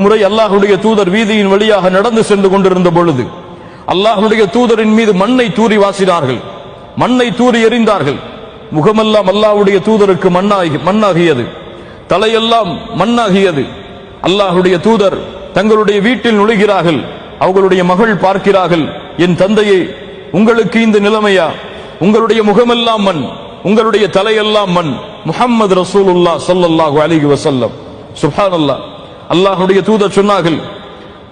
முறை அல்லாஹுடைய தூதர் வீதியின் வழியாக நடந்து சென்று கொண்டிருந்த பொழுது அல்லாஹுடைய தூதரின் மீது மண்ணை தூறி வாசினார்கள். மண்ணை தூறி எறிந்தார்கள். முகமெல்லாம் அல்லாஹுடைய தூதருக்கு மண்ணாகி மண்ணாகியது. தலையெல்லாம் மண்ணாகியது. அல்லாஹுடைய தூதர் தங்களுடைய வீட்டில் நுழைகிறார்கள். அவர்களுடைய மகள் பார்க்கிறார்கள். என் தந்தையே உங்களுக்கு இந்த நிலைமையா? உங்களுடைய முகமெல்லாம் மண் உங்களுடைய தலையெல்லாம் மண். முஹம்மது ரசூலுல்லாஹ் ஸல்லல்லாஹு அலைஹி வஸல்லம். சுப்ஹானல்லாஹ் அல்லாஹுடைய தூதர் சொன்னார்கள்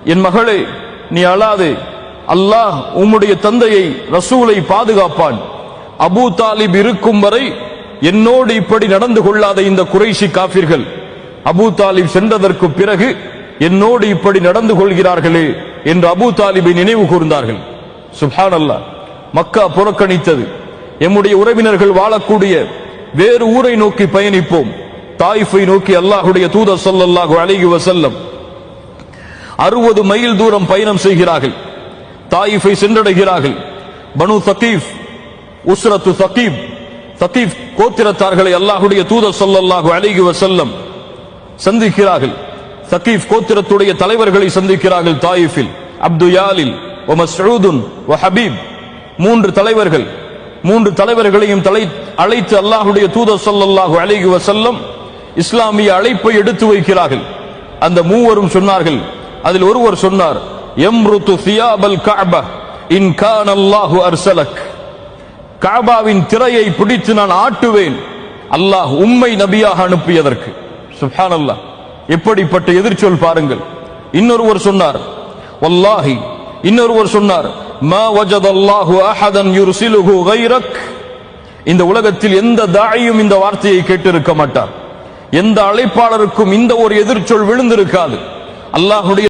என் மகளே நீ அழாதே. அல்லாஹ் உம்முடைய தந்தையை ரசூலை பாதுகாப்பான். அபூ தாலிப் இருக்கும் வரை என்னோடு இப்படி நடந்து கொள்ளாத இந்த குறைஷி காபிர்கள் அபூ தாலிப் சென்றதற்கு பிறகு என்னோடு இப்படி நடந்து கொள்கிறார்களே என்று அபூ தாலிபை நினைவு கூர்ந்தார்கள். சுஹான் அல்லாஹ் மக்கா புறக்கணித்தது. எம்முடைய உறவினர்கள் வாழக்கூடிய வேறு ஊரை நோக்கி பயணிப்போம். தாயிஃபை நோக்கி அல்லாஹுடைய தூதர் சொல்லல்லாஹு அழகி வசல்லம் அறுபது மைல் தூரம் பயணம் செய்கிறார்கள். தாயிஃபை சென்றடைகிறார்கள். பனு தகீப் உஸ்ரத்து தகீப் தகீப் கோத்திரத்தார்களை அல்லாஹுடைய தூதர் சொல்லல்லாஹு அழகி வசல்லம் சந்திக்கிறார்கள். தகீப் கோத்திரத்துடைய தலைவர்களை சந்திக்கிறார்கள் தாயிஃபில். அப்துயாலில் ஒ ஒ ஹபீப் மூன்று தலைவர்கள். மூன்று தலைவர்களையும் தலை அழைத்து அல்லாஹுடைய தூதர் சொல்லல்லாஹு அழகி வசல்லம் இஸ்லாமிய அழைப்பை எடுத்து வைக்கிறார்கள். அந்த மூவரும் சொன்னார்கள் அதில் ஒருவர் சொன்னார் எம்ருத்து சியாபல் காபா இன் கான அல்லாஹு அர்சலக். காபாவின் திரையை பிடித்து நான் ஆட்டுவேன் அல்லாஹ் உம்மை நபியாக அனுப்பியதற்கு. அல்லாஹ் எப்படிப்பட்ட எதிர்ச்சொல் பாருங்கள். இன்னொருவர் சொன்னார் வல்லாஹி. இன்னொருவர் சொன்னார் மா வஜதல்லாஹு அஹதன் யுர்சிலுஹு கைரக். இந்த உலகத்தில் எந்த தாயும் இந்த வார்த்தையை கேட்டிருக்க மாட்டார். எந்த அழைப்பாளருக்கும் இந்த ஒரு எதிர்ச்சொல் விழுந்திருக்காது. அல்லாஹுடைய